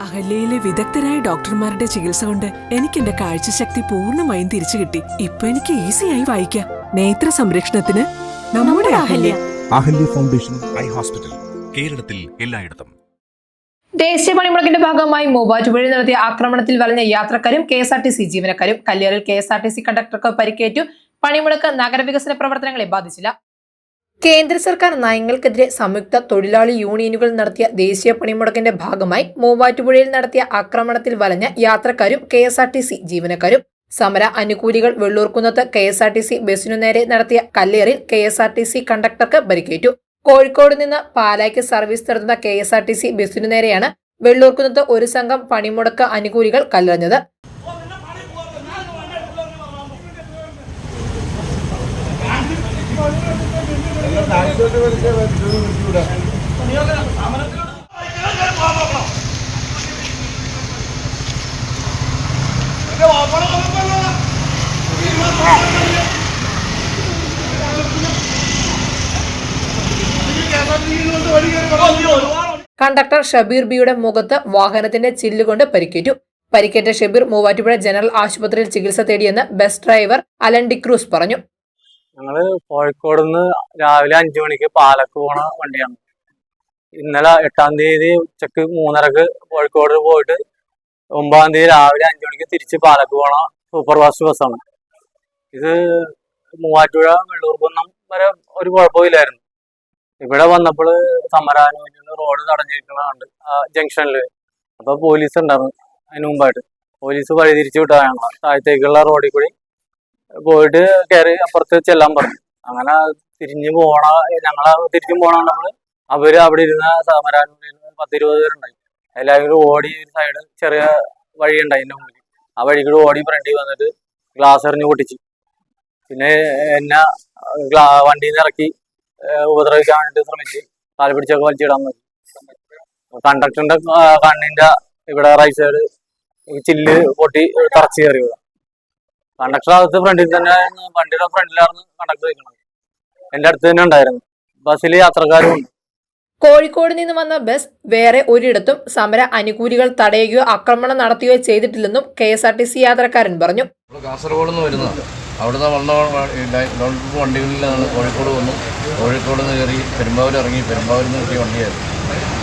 അഹല്യയിലെ വിദഗ്ധരായ ഡോക്ടർമാരുടെ ചികിത്സ കൊണ്ട് എനിക്ക് എന്റെ കാഴ്ചശക്തി പൂർണമായും തിരിച്ചു കിട്ടി. ഇപ്പൊ എനിക്ക് ഈസിയായി വായിക്കാം. നേത്ര സംരക്ഷണത്തിന് നമ്മുടെ Ahalya. Ahalya foundation eye hospital കേരളത്തിൽ എല്ലായിടത്തും. ദേശീയ പണിമുടക്കിന്റെ ഭാഗമായി മൂവാറ്റുപുഴ നടത്തിയ ആക്രമണത്തിൽ വലഞ്ഞ യാത്രക്കാരും K S R T C ജീവനക്കാരും കല്ലേറിൽ K S R T C കണ്ടക്ടർക്ക് പരിക്കേറ്റു. പണിമുടക്ക് നഗരവികസന പ്രവർത്തനങ്ങളെ ബാധിച്ചില്ല. കേന്ദ്ര സർക്കാർ നയങ്ങൾക്കെതിരെ സംയുക്ത തൊഴിലാളി യൂണിയനുകൾ നടത്തിയ ദേശീയ പണിമുടക്കിന്റെ ഭാഗമായി മൂവാറ്റുപുഴയിൽ നടത്തിയ ആക്രമണത്തിൽ വലഞ്ഞ യാത്രക്കാരും K S R T C ജീവനക്കാരും. സമര അനുകൂലികൾ വെള്ളൂർക്കുന്നത്ത് K S R T C ബസിനു നേരെ നടത്തിയ കല്ലേറിൽ K S R T C കണ്ടക്ടർക്ക് പരിക്കേറ്റു. കോഴിക്കോട് നിന്ന് പാലായ്ക്ക് സർവീസ് നടത്തുന്ന K S R T C ബസിനു നേരെയാണ് വെള്ളൂർക്കുന്നത്ത് ഒരു സംഘം പണിമുടക്ക് അനുകൂലികൾ കല്ലെറിഞ്ഞത്. കണ്ടക്ടർ ഷബീർ ബിയുടെ മുഖത്ത് വാഹനത്തിന്റെ ചില്ലുകൊണ്ട് പരിക്കേറ്റു. പരിക്കേറ്റ ഷബീർ മൂവാറ്റുപുഴ ജനറൽ ആശുപത്രിയിൽ ചികിത്സ തേടിയെന്ന് ബസ് ഡ്രൈവർ അലൻ ഡിക്രൂസ് പറഞ്ഞു. ഞങ്ങൾ കോഴിക്കോട് നിന്ന് രാവിലെ അഞ്ചു മണിക്ക് പാലക്ക് പോണ വണ്ടിയാണ്. ഇന്നലെ എട്ടാം തീയതി ഉച്ചയ്ക്ക് മൂന്നരക്ക് കോഴിക്കോട് പോയിട്ട് ഒമ്പതാം തീയതി രാവിലെ അഞ്ചു മണിക്ക് തിരിച്ച് പാലക്ക് പോണ സൂപ്പർ ഫാസ്റ്റ് ബസ്സാണ്. ഇത് മൂവാറ്റുപുഴ വെള്ളൂർകുന്നം വരെ ഒരു കുഴപ്പമില്ലായിരുന്നു. ഇവിടെ വന്നപ്പോൾ സമരാനുകൂലികൾ റോഡ് തടഞ്ഞിരിക്കുന്നതുണ്ട് ജംഗ്ഷനിൽ അപ്പൊ പോലീസ് ഉണ്ടായിരുന്നു അതിന് മുമ്പായിട്ട്. പോലീസ് വഴി തിരിച്ചു വിട്ടതാണ് താഴത്തേക്കുള്ള റോഡിൽ കൂടി പോയിട്ട് കയറി അപ്പുറത്ത് ചെല്ലാൻ പറഞ്ഞു. അങ്ങനെ തിരിഞ്ഞു പോണ ഞങ്ങളെ തിരിഞ്ഞു പോണ നമ്മൾ അവർ അവിടെ ഇരുന്ന സമരാനുകൂലികൾ പത്തിരുപത് പേരുണ്ടായി. എല്ലാവരും ഓടി ഒരു സൈഡ് ചെറിയ വഴി ഉണ്ടായി എന്റെ മുമ്പിൽ ആ വഴിക്കൂടെ കൂടി ഓടി ഫ്രണ്ടിൽ വന്നിട്ട് ഗ്ലാസ് എറിഞ്ഞു പൊട്ടിച്ചു. പിന്നെ എന്നെ വണ്ടിയിൽ നിന്ന് ഇറക്കി ഉപദ്രവിക്കാൻ വേണ്ടിട്ട് ശ്രമിച്ച്. കാൽ പിടിച്ചൊക്കെ വലിച്ചിടാൻ നോക്കി കണ്ടക്ടറിന്റെ കണ്ണിന്റെ ഇവിടെ റൈറ്റ് സൈഡ് ചില്ല് പൊട്ടി തറച്ചു കയറി കണ്ടക്ടർ അകത്ത് ഫ്രണ്ടിൽ തന്നെ ആയിരുന്നു. വണ്ടിയുടെ ഫ്രണ്ടിലായിരുന്നു കണ്ടക്ടർ നിൽക്കുന്നത് എന്റെ അടുത്ത് തന്നെ ഉണ്ടായിരുന്നു. ബസ്സിൽ യാത്രക്കാരും ഉണ്ട്. കോഴിക്കോട് നിന്ന് വന്ന ബസ് വേറെ ഒരിടത്തും സമര അനുകൂലികൾ തടയുകയോ ആക്രമണം നടത്തുകയോ ചെയ്തിട്ടില്ലെന്നും K S R T C യാത്രക്കാരൻ പറഞ്ഞു. കാസർഗോഡ് നിന്ന് വരുന്നതാണ് അവിടുന്ന് വന്ന വണ്ടികളിലാണ് കോഴിക്കോട് വന്നു. കോഴിക്കോട് നിന്ന് കയറി പെരുമ്പാവൂർ ഇറങ്ങി. പെരുമ്പാവൂരിൽ നിന്ന് കിട്ടിയ വണ്ടിയായിരുന്നു.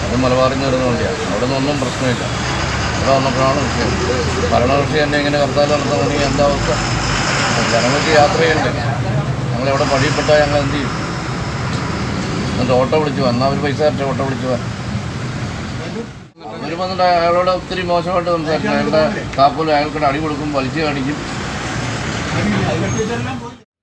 അത് മലബാറിൽ നിന്ന് വരുന്ന വണ്ടിയാണ് അവിടെ നിന്നൊന്നും പ്രശ്നമില്ല. ഇവിടെ വന്നപ്പോഴാണ് വിഷയം. ഭരണകക്ഷി തന്നെ ഇങ്ങനെ ഹർത്താൽ നടത്തണമെങ്കിൽ എന്താ അവസ്ഥ? ജനങ്ങൾക്ക് യാത്ര ചെയ്യണ്ടേ? ഞങ്ങളെവിടെ പടിയിപ്പെട്ടാൽ ഞങ്ങൾ എന്ത് ചെയ്യും? എന്നിട്ട് ഓട്ടോ വിളിച്ചു എന്നാൽ ഒരു പൈസ അരച്ച ഓട്ടോ വിളിച്ചു പോകാൻ അവർ വന്നിട്ട് അയാളോട് ഒത്തിരി മോശമായിട്ട് സംസാരിച്ചു അയാളുടെ താപ്പോലും അയാൾക്കിടെ അടി കൊടുക്കും വലിച്ചു കാണിക്കും.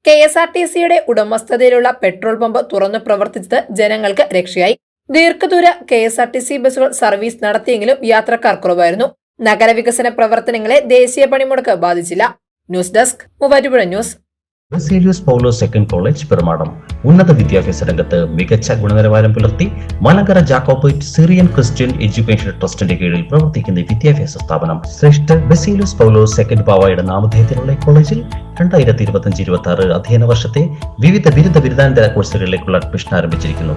കെ എസ് ആർ ടി സിയുടെ ഉടമസ്ഥതയിലുള്ള പെട്രോൾ പമ്പ് തുറന്നു പ്രവർത്തിച്ചത് ജനങ്ങൾക്ക് രക്ഷയായി. ദീർഘദൂര K S R T C ബസ്സുകൾ സർവീസ് നടത്തിയെങ്കിലും യാത്രക്കാർ കുറവായിരുന്നു നഗരവികസന പ്രവർത്തനങ്ങളെ ദേശീയ പണിമുടക്ക് ബാധിച്ചില്ല. News desk Muvattupuzha news. Baselios Paulo second college Perumadam ഉന്നത വിദ്യാഭ്യാസ രംഗത്ത് മികച്ച ഗുണനിലവാരം പുലർത്തി Malankara Jacobite Syrian Christian education ട്രസ്റ്റിന്റെ കീഴിൽ പ്രവർത്തിക്കുന്ന വിദ്യാഭ്യാസ സ്ഥാപനം ശ്രേഷ്ഠ ബസേലിയസ് പൗലോ സെക്കൻഡ് പാവയുടെ നാമധേയത്തിലുള്ള കോളേജിൽ രണ്ടായിരത്തി ഇരുപത്തി ഇരുപത്തി ആറ് അധ്യയന വർഷത്തെ വിവിധ ബിരുദ ബിരുദാനന്തര കോഴ്സുകളിലേക്കുള്ള അഡ്മിഷൻ ആരംഭിച്ചിരിക്കുന്നു.